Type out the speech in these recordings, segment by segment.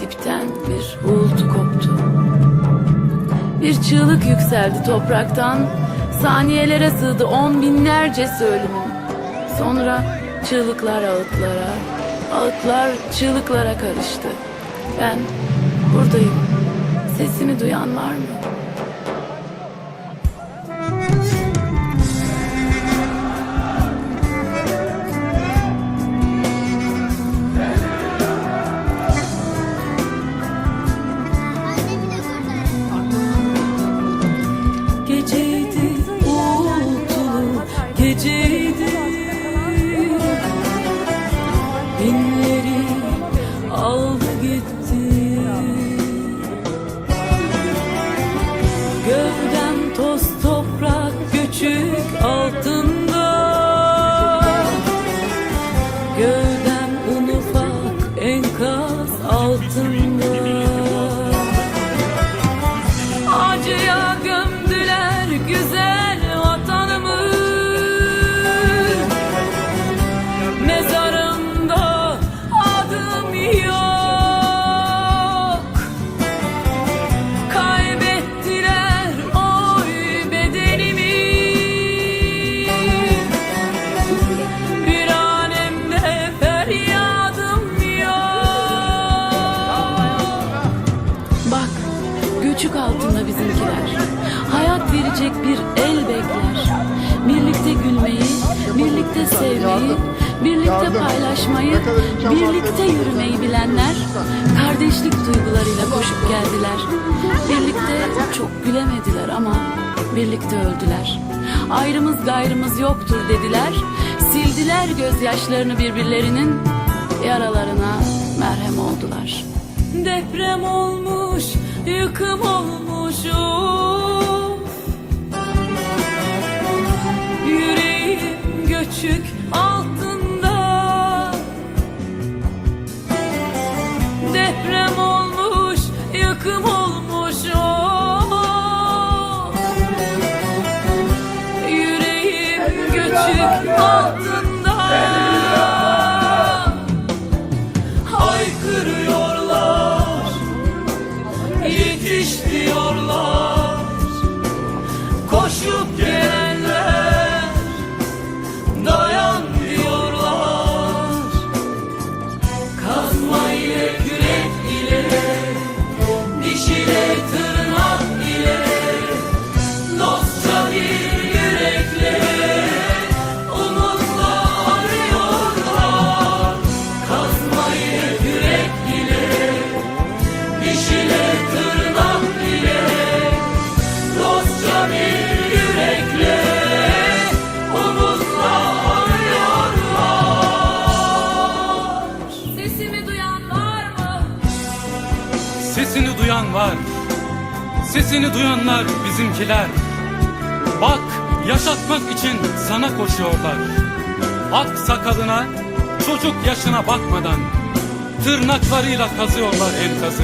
Dipten bir uğultu koptu. Bir çığlık yükseldi topraktan. Saniyelere sığdı on binlercesi ölümün. Sonra çığlıklar ağıtlara, ağıtlar çığlıklara karıştı. Ben buradayım. Sesimi duyan var mı? Geceydi. Binleri aldı gitti. Gövdem toz toprak göçük altında. Gövdem un ufak enkaz altında Verecek bir el bekler. Birlikte gülmeyi, birlikte sevmeyi Birlikte paylaşmayı, birlikte yürümeyi bilenler Kardeşlik duygularıyla koşup geldiler. Birlikte çok gülemediler ama birlikte öldüler. Ayrımız gayrımız yoktur dediler. Sildiler gözyaşlarını birbirlerinin Yaralarına merhem oldular. Deprem olmuş, yıkım olmuş of. Göçük altında. Deprem olmuş, yıkım olmuş of. Yüreğim göçük altında. Haykırıyorlar Yetiş diyorlar Koşup gelenler Sesini duyan var. Sesini duyanlar bizimkiler. Bak yaşatmak için sana koşuyorlar. Ak sakalına, çocuk yaşına bakmadan tırnaklarıyla kazıyorlar enkazı.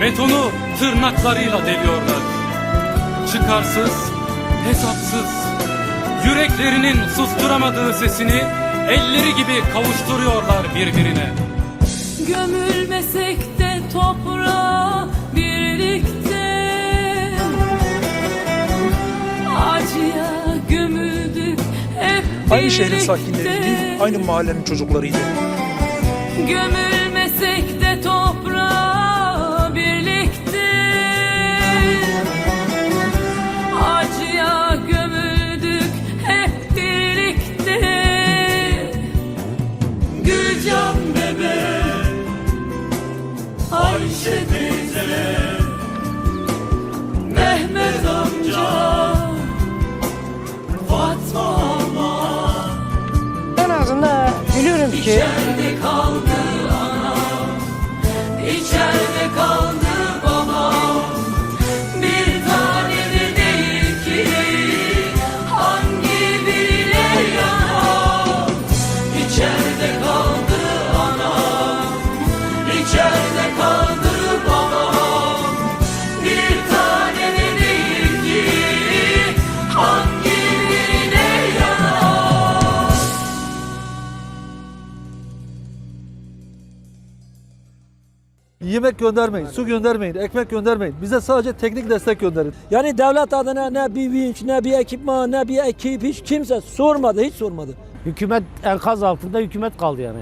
Betonu tırnaklarıyla deliyorlar. Çıkarsız, hesapsız, yüreklerinin susturamadığı sesini elleri gibi kavuşturuyorlar birbirine. Gömülmesek de toprağa Aynı şehrin birlikte. sakinleriydi, aynı mahallenin çocuklarıydı. Gömülmesek de toprağa birlikte Acıya gömüldük hep birlikte Gülcan bebe Ayşe teyze ki İçeride kaldı yemek göndermeyin, su göndermeyin, ekmek göndermeyin. Bize sadece teknik destek gönderin. Yani devlet adına ne bir vinç, ne bir ekipman, ne bir ekip hiç kimse sormadı, hiç sormadı. Hükümet enkaz altında hükümet kaldı yani.